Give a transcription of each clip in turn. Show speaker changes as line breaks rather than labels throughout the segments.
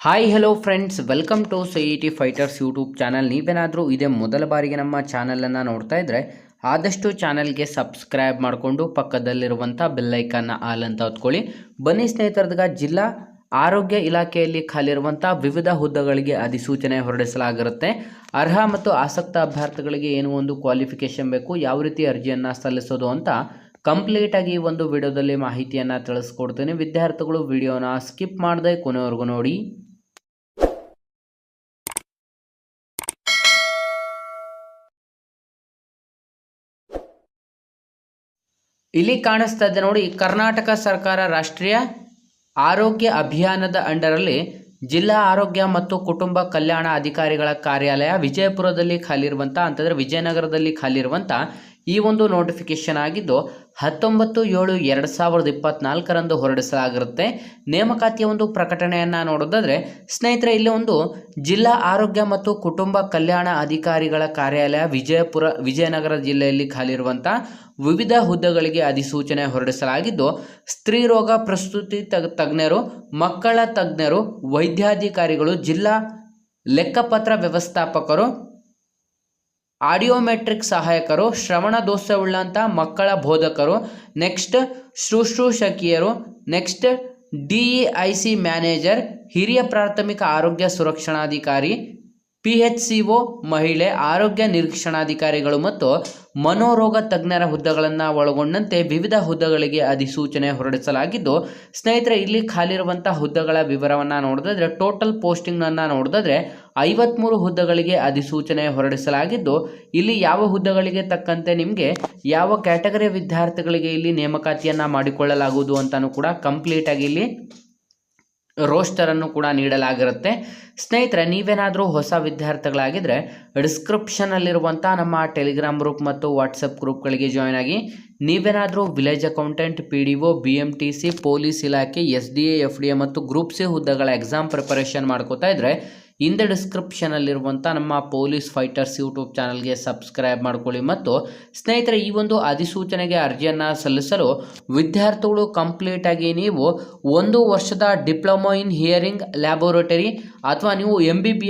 Hi hello friends welcome to T fighters YouTube channel ನೀವೇನಾದರೂ ಇದೇ ಮೊದಲ ಬಾರಿಗೆ ನಮ್ಮ ಚಾನಲನ್ನು ನೋಡ್ತಾ ಇದ್ದರೆ ಆದಷ್ಟು ಚಾನಲ್ಗೆ ಸಬ್ಸ್ಕ್ರೈಬ್ ಮಾಡಿಕೊಂಡು ಪಕ್ಕದಲ್ಲಿರುವಂಥ ಬೆಲ್ಲೈಕನ್ನ ಆಲ್ ಅಂತ ಹೊತ್ಕೊಳ್ಳಿ. ಬನ್ನಿ ಸ್ನೇಹಿತರದಾಗ, ಜಿಲ್ಲಾ ಆರೋಗ್ಯ ಇಲಾಖೆಯಲ್ಲಿ ಖಾಲಿರುವಂಥ ವಿವಿಧ ಹುದ್ದೆಗಳಿಗೆ ಅಧಿಸೂಚನೆ ಹೊರಡಿಸಲಾಗಿರುತ್ತೆ. ಅರ್ಹ ಮತ್ತು ಆಸಕ್ತ ಅಭ್ಯರ್ಥಿಗಳಿಗೆ ಏನು ಒಂದು ಕ್ವಾಲಿಫಿಕೇಷನ್ ಬೇಕು, ಯಾವ ರೀತಿ ಅರ್ಜಿಯನ್ನು ಸಲ್ಲಿಸೋದು ಅಂತ ಕಂಪ್ಲೀಟಾಗಿ ಈ ಒಂದು ವಿಡಿಯೋದಲ್ಲಿ ಮಾಹಿತಿಯನ್ನು ತಿಳಿಸ್ಕೊಡ್ತೀನಿ. ವಿದ್ಯಾರ್ಥಿಗಳು ವಿಡಿಯೋನ ಸ್ಕಿಪ್ ಮಾಡದೆ ಕೊನೆವರೆಗೂ ನೋಡಿ. ಇಲ್ಲಿ ಕಾಣಿಸ್ತಾ ಇದೆ ನೋಡಿ, ಕರ್ನಾಟಕ ಸರ್ಕಾರ ರಾಷ್ಟ್ರೀಯ ಆರೋಗ್ಯ ಅಭಿಯಾನದ ಅಂಡರಲ್ಲಿ ಜಿಲ್ಲಾ ಆರೋಗ್ಯ ಮತ್ತು ಕುಟುಂಬ ಕಲ್ಯಾಣ ಅಧಿಕಾರಿಗಳ ಕಾರ್ಯಾಲಯ ವಿಜಯಪುರದಲ್ಲಿ ಖಾಲಿ ಖಾಲಿರುವಂಥ, ಅಂತಂದರೆ ವಿಜಯನಗರದಲ್ಲಿ ಖಾಲಿ ಖಾಲಿರುವಂಥ ಈ ಒಂದು ನೋಟಿಫಿಕೇಶನ್ ಆಗಿದ್ದು ಹತ್ತೊಂಬತ್ತು ಏಳು ಎರಡು ಸಾವಿರದ ಇಪ್ಪತ್ನಾಲ್ಕರಂದು ಹೊರಡಿಸಲಾಗಿರುತ್ತೆ. ನೇಮಕಾತಿಯ ಒಂದು ಪ್ರಕಟಣೆಯನ್ನು ನೋಡೋದಾದರೆ ಸ್ನೇಹಿತರೆ, ಇಲ್ಲಿ ಒಂದು ಜಿಲ್ಲಾ ಆರೋಗ್ಯ ಮತ್ತು ಕುಟುಂಬ ಕಲ್ಯಾಣ ಅಧಿಕಾರಿಗಳ ಕಾರ್ಯಾಲಯ ವಿಜಯಪುರ, ವಿಜಯನಗರ ಜಿಲ್ಲೆಯಲ್ಲಿ ಖಾಲಿ ಇರುವಂಥ ವಿವಿಧ ಹುದ್ದೆಗಳಿಗೆ ಅಧಿಸೂಚನೆ ಹೊರಡಿಸಲಾಗಿದ್ದು, ಸ್ತ್ರೀ ರೋಗ ಪ್ರಸ್ತುತಿ ತಗ್, ತಜ್ಞರು, ಮಕ್ಕಳ ತಜ್ಞರು, ವೈದ್ಯಾಧಿಕಾರಿಗಳು, ಜಿಲ್ಲಾ ಲೆಕ್ಕಪತ್ರ ವ್ಯವಸ್ಥಾಪಕರು ಆಡಿಯೋಮೆಟ್ರಿಕ್ ಸಹಾಯಕರು, ಶ್ರವಣ ದೋಷವುಳ್ಳಂಥ ಮಕ್ಕಳ ಬೋಧಕರು, next ಶುಶ್ರೂಷಕಿಯರು, next D I C manager, ಹಿರಿಯ ಪ್ರಾಥಮಿಕ ಆರೋಗ್ಯ ಸುರಕ್ಷಣಾಧಿಕಾರಿ, ಪಿ ಎಚ್ ಸಿ ಒ ಮಹಿಳೆ, ಆರೋಗ್ಯ ನಿರೀಕ್ಷಣಾಧಿಕಾರಿಗಳು ಮತ್ತು ಮನೋರೋಗ ತಜ್ಞರ ಹುದ್ದೆಗಳನ್ನು ಒಳಗೊಂಡಂತೆ ವಿವಿಧ ಹುದ್ದೆಗಳಿಗೆ ಅಧಿಸೂಚನೆ ಹೊರಡಿಸಲಾಗಿದ್ದು, ಸ್ನೇಹಿತರೆ, ಇಲ್ಲಿ ಖಾಲಿರುವಂಥ ಹುದ್ದೆಗಳ ವಿವರವನ್ನು ನೋಡಿದ್ರೆ ಟೋಟಲ್ ಪೋಸ್ಟಿಂಗನ್ನು ನೋಡಿದ್ರೆ ಐವತ್ತ್ಮೂರು ಹುದ್ದೆಗಳಿಗೆ ಅಧಿಸೂಚನೆ ಹೊರಡಿಸಲಾಗಿದ್ದು, ಇಲ್ಲಿ ಯಾವ ಹುದ್ದೆಗಳಿಗೆ ತಕ್ಕಂತೆ ನಿಮಗೆ ಯಾವ ಕ್ಯಾಟಗರಿಯ ವಿದ್ಯಾರ್ಥಿಗಳಿಗೆ ಇಲ್ಲಿ ನೇಮಕಾತಿಯನ್ನು ಮಾಡಿಕೊಳ್ಳಲಾಗುವುದು ಅಂತಲೂ ಕೂಡ ಕಂಪ್ಲೀಟಾಗಿ ಇಲ್ಲಿ ರೋಸ್ಟರನ್ನು ಕೂಡ ನೀಡಲಾಗಿರುತ್ತೆ. ಸ್ನೇಹಿತರೆ, ನೀವೇನಾದರೂ ಹೊಸ ವಿದ್ಯಾರ್ಥಿಗಳಾಗಿದ್ದರೆ ಡಿಸ್ಕ್ರಿಪ್ಷನಲ್ಲಿರುವಂಥ ನಮ್ಮ ಟೆಲಿಗ್ರಾಮ್ ಗ್ರೂಪ್ ಮತ್ತು ವಾಟ್ಸಪ್ ಗ್ರೂಪ್ಗಳಿಗೆ ಜಾಯ್ನ್ ಆಗಿ, ನೀವೇನಾದರೂ village accountant, P D O, B M T C, police ಇಲಾಖೆ, S D A, F D A ಮತ್ತು ಗ್ರೂಪ್ ಸಿ ಹುದ್ದೆಗಳ ಎಕ್ಸಾಮ್ ಪ್ರಿಪರೇಷನ್ ಮಾಡ್ಕೋತಾ ಇದ್ದರೆ ಹಿಂದೆ ಡಿಸ್ಕ್ರಿಪ್ಷನಲ್ಲಿರುವಂಥ ನಮ್ಮ ಪೊಲೀಸ್ ಫೈಟರ್ಸ್ ಯೂಟ್ಯೂಬ್ ಚಾನಲ್ಗೆ ಸಬ್ಸ್ಕ್ರೈಬ್ ಮಾಡ್ಕೊಳ್ಳಿ ಮತ್ತು ಸ್ನೇಹಿತರೆ, ಈ ಒಂದು ಅಧಿಸೂಚನೆಗೆ ಅರ್ಜಿಯನ್ನು ಸಲ್ಲಿಸಲು ವಿದ್ಯಾರ್ಥಿಗಳು ಕಂಪ್ಲೀಟಾಗಿ ನೀವು ಒಂದು ವರ್ಷದ ಡಿಪ್ಲೊಮಾ ಇನ್ ಹಿಯರಿಂಗ್ ಲ್ಯಾಬೋರೇಟರಿ ಅಥವಾ ನೀವು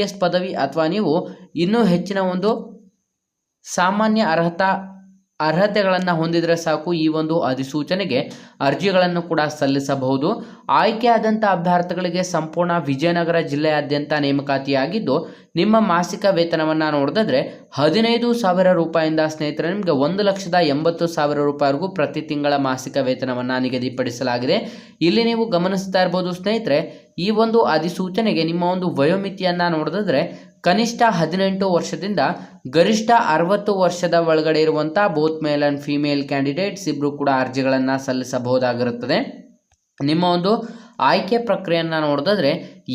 ಎಸ್ ಪದವಿ ಅಥವಾ ನೀವು ಇನ್ನೂ ಹೆಚ್ಚಿನ ಒಂದು ಸಾಮಾನ್ಯ ಅರ್ಹತಾ ಅರ್ಹತೆಗಳನ್ನು ಹೊಂದಿದರೆ ಸಾಕು ಈ ಒಂದು ಅಧಿಸೂಚನೆಗೆ ಅರ್ಜಿಗಳನ್ನು ಕೂಡ ಸಲ್ಲಿಸಬಹುದು. ಆಯ್ಕೆಯಾದಂಥ ಅಭ್ಯರ್ಥಿಗಳಿಗೆ ಸಂಪೂರ್ಣ ವಿಜಯನಗರ ಜಿಲ್ಲೆಯಾದ್ಯಂತ ನೇಮಕಾತಿಯಾಗಿದ್ದು, ನಿಮ್ಮ ಮಾಸಿಕ ವೇತನವನ್ನು ನೋಡಿದ್ರೆ ಹದಿನೈದು ಸಾವಿರ ರೂಪಾಯಿಂದ ಸ್ನೇಹಿತರೆ, ನಿಮಗೆ ಒಂದು ಲಕ್ಷದ ಎಂಬತ್ತು ಸಾವಿರ ರೂಪಾಯಿವರೆಗೂ ಪ್ರತಿ ತಿಂಗಳ ಮಾಸಿಕ ವೇತನವನ್ನು ನಿಗದಿಪಡಿಸಲಾಗಿದೆ. ಇಲ್ಲಿ ನೀವು ಗಮನಿಸ್ತಾ ಇರ್ಬೋದು ಸ್ನೇಹಿತರೆ, ಈ ಒಂದು ಅಧಿಸೂಚನೆಗೆ ನಿಮ್ಮ ಒಂದು ವಯೋಮಿತಿಯನ್ನು ನೋಡಿದ್ರೆ ಕನಿಷ್ಠ ಹದಿನೆಂಟು ವರ್ಷದಿಂದ ಗರಿಷ್ಠ ಅರವತ್ತು ವರ್ಷದ ಒಳಗಡೆ ಇರುವಂಥ both male and female candidates ಇಬ್ಬರು ಕೂಡ ಅರ್ಜಿಗಳನ್ನು ಸಲ್ಲಿಸಬಹುದಾಗಿರುತ್ತದೆ. ನಿಮ್ಮ ಒಂದು ಆಯ್ಕೆ ಪ್ರಕ್ರಿಯೆಯನ್ನು ನೋಡಿದ್ರೆ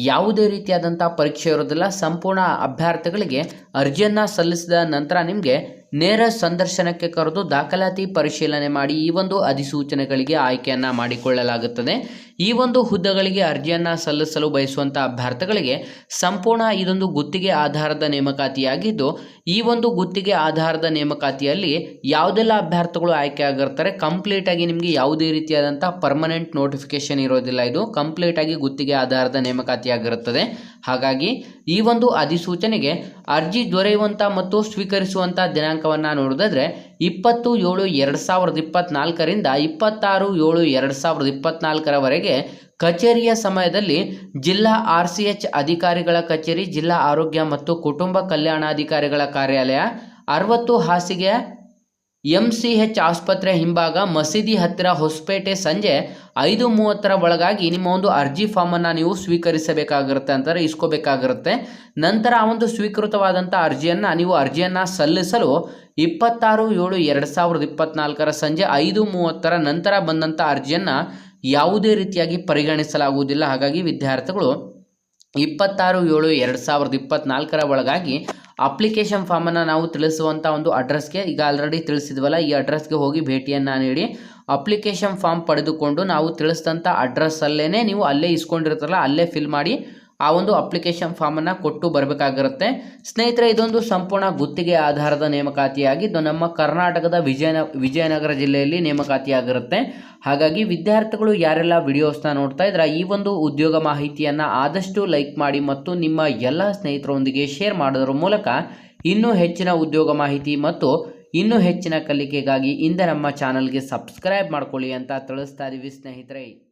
ಯಾವುದೇ ರೀತಿಯಾದಂಥ ಪರೀಕ್ಷೆ ಇರೋದಿಲ್ಲ, ಸಂಪೂರ್ಣ ಅಭ್ಯರ್ಥಿಗಳಿಗೆ ಅರ್ಜಿಯನ್ನು ಸಲ್ಲಿಸಿದ ನಂತರ ನಿಮಗೆ ನೇರ ಸಂದರ್ಶನಕ್ಕೆ ಕರೆದು ದಾಖಲಾತಿ ಪರಿಶೀಲನೆ ಮಾಡಿ ಈ ಒಂದು ಅಧಿಸೂಚನೆಗಳಿಗೆ ಆಯ್ಕೆಯನ್ನು ಮಾಡಿಕೊಳ್ಳಲಾಗುತ್ತದೆ. ಈ ಒಂದು ಹುದ್ದೆಗಳಿಗೆ ಅರ್ಜಿಯನ್ನು ಸಲ್ಲಿಸಲು ಬಯಸುವಂಥ ಅಭ್ಯರ್ಥಿಗಳಿಗೆ ಸಂಪೂರ್ಣ ಇದೊಂದು ಗುತ್ತಿಗೆ ಆಧಾರದ ನೇಮಕಾತಿಯಾಗಿದ್ದು, ಈ ಒಂದು ಗುತ್ತಿಗೆ ಆಧಾರದ ನೇಮಕಾತಿಯಲ್ಲಿ ಯಾವುದೆಲ್ಲ ಅಭ್ಯರ್ಥಿಗಳು ಆಯ್ಕೆ ಆಗಿರ್ತಾರೆ ಕಂಪ್ಲೀಟಾಗಿ ನಿಮಗೆ ಯಾವುದೇ ರೀತಿಯಾದಂಥ ಪರ್ಮನೆಂಟ್ ನೋಟಿಫಿಕೇಶನ್ ಇರೋದಿಲ್ಲ. ಇದು ಕಂಪ್ಲೀಟಾಗಿ ಗುತ್ತಿಗೆ ಆಧಾರದ ನೇಮಕಾತಿಯಾಗಿರುತ್ತದೆ. ಹಾಗಾಗಿ ಈ ಒಂದು ಅಧಿಸೂಚನೆಗೆ ಅರ್ಜಿ ದೊರೆಯುವಂಥ ಮತ್ತು ಸ್ವೀಕರಿಸುವಂಥ ದಿನಾಂಕವನ್ನು ನೋಡಿದ್ರೆ ಇಪ್ಪತ್ತು ಏಳು ಎರಡು ಸಾವಿರದ ಇಪ್ಪತ್ನಾಲ್ಕರಿಂದ ಇಪ್ಪತ್ತಾರು ಏಳು ಎರಡು ಸಾವಿರದ ಇಪ್ಪತ್ನಾಲ್ಕರವರೆಗೆ ಕಚೇರಿಯ ಸಮಯದಲ್ಲಿ ಜಿಲ್ಲಾ ಆರ್ ಸಿ ಎಚ್ ಅಧಿಕಾರಿಗಳ ಕಚೇರಿ, ಜಿಲ್ಲಾ ಆರೋಗ್ಯ ಮತ್ತು ಕುಟುಂಬ ಕಲ್ಯಾಣಾಧಿಕಾರಿಗಳ ಕಾರ್ಯಾಲಯ, ಅರವತ್ತು ಹಾಸಿಗೆಯ ಎಂ ಸಿ ಎಚ್ ಆಸ್ಪತ್ರೆ ಹಿಂಭಾಗ ಮಸೀದಿ ಹತ್ತಿರ ಹೊಸಪೇಟೆ ಸಂಜೆ ಐದು ಮೂವತ್ತರ ಒಳಗಾಗಿ ನಿಮ್ಮ ಒಂದು ಅರ್ಜಿ ಫಾರ್ಮನ್ನು ನೀವು ಸ್ವೀಕರಿಸಬೇಕಾಗಿರುತ್ತೆ ಅಂತಾರೆ, ಇಸ್ಕೋಬೇಕಾಗಿರುತ್ತೆ. ನಂತರ ಆ ಒಂದು ಸ್ವೀಕೃತವಾದಂಥ ಅರ್ಜಿಯನ್ನು, ನೀವು ಅರ್ಜಿಯನ್ನು ಸಲ್ಲಿಸಲು ಇಪ್ಪತ್ತಾರು ಏಳು ಎರಡು ಸಾವಿರದ ಇಪ್ಪತ್ನಾಲ್ಕರ ಸಂಜೆ ಐದು ಮೂವತ್ತರ ನಂತರ ಬಂದಂಥ ಅರ್ಜಿಯನ್ನು ಯಾವುದೇ ರೀತಿಯಾಗಿ ಪರಿಗಣಿಸಲಾಗುವುದಿಲ್ಲ. ಹಾಗಾಗಿ ವಿದ್ಯಾರ್ಥಿಗಳು ಇಪ್ಪತ್ತಾರು ಏಳು ಎರಡು ಸಾವಿರದ ಇಪ್ಪತ್ತ್ನಾಲ್ಕರ ಒಳಗಾಗಿ ಅಪ್ಲಿಕೇಶನ್ ಫಾರ್ಮನ್ನು ನಾವು ತಿಳಿಸುವಂಥ ಒಂದು ಅಡ್ರೆಸ್ಗೆ ಈಗ ಆಲ್ರೆಡಿ ತಿಳಿಸಿದ್ವಲ್ಲ, ಈ ಅಡ್ರೆಸ್ಗೆ ಹೋಗಿ ಭೇಟಿಯನ್ನು ನೀಡಿ. ಅಪ್ಲಿಕೇಶನ್ ಫಾರ್ಮ್ ಪಡೆದುಕೊಂಡು ನಾವು ತಿಳಿಸಿದಂಥ ಅಡ್ರೆಸ್ಸಲ್ಲೇ ನೀವು ಅಲ್ಲೇ ಇಸ್ಕೊಂಡಿರ್ತಾರಲ್ಲ, ಅಲ್ಲೇ ಫಿಲ್ ಮಾಡಿ ಆ ಒಂದು ಅಪ್ಲಿಕೇಶನ್ ಫಾರ್ಮನ್ನು ಕೊಟ್ಟು ಬರಬೇಕಾಗಿರುತ್ತೆ. ಸ್ನೇಹಿತರೆ, ಇದೊಂದು ಸಂಪೂರ್ಣ ಗುತ್ತಿಗೆ ಆಧಾರದ ನೇಮಕಾತಿಯಾಗಿದ್ದು ನಮ್ಮ ಕರ್ನಾಟಕದ ವಿಜಯನ, ವಿಜಯನಗರ ಜಿಲ್ಲೆಯಲ್ಲಿ ನೇಮಕಾತಿಯಾಗಿರುತ್ತೆ. ಹಾಗಾಗಿ ವಿದ್ಯಾರ್ಥಿಗಳು ಯಾರೆಲ್ಲ ವಿಡಿಯೋಸ್ನ ನೋಡ್ತಾ ಇದ್ರೆ, ಈ ಒಂದು ಉದ್ಯೋಗ ಮಾಹಿತಿಯನ್ನು ಆದಷ್ಟು ಲೈಕ್ ಮಾಡಿ ಮತ್ತು ನಿಮ್ಮ ಎಲ್ಲ ಸ್ನೇಹಿತರೊಂದಿಗೆ ಶೇರ್ ಮಾಡೋದ್ರ ಮೂಲಕ ಇನ್ನೂ ಹೆಚ್ಚಿನ ಉದ್ಯೋಗ ಮಾಹಿತಿ ಮತ್ತು ಇನ್ನೂ ಹೆಚ್ಚಿನ ಕಲಿಕೆಗಾಗಿ ಇಂದ ನಮ್ಮ ಚಾನಲ್ಗೆ ಸಬ್ಸ್ಕ್ರೈಬ್ ಮಾಡ್ಕೊಳ್ಳಿ ಅಂತ ತಿಳಿಸ್ತಾ ಇದ್ದೀವಿ ಸ್ನೇಹಿತರೆ.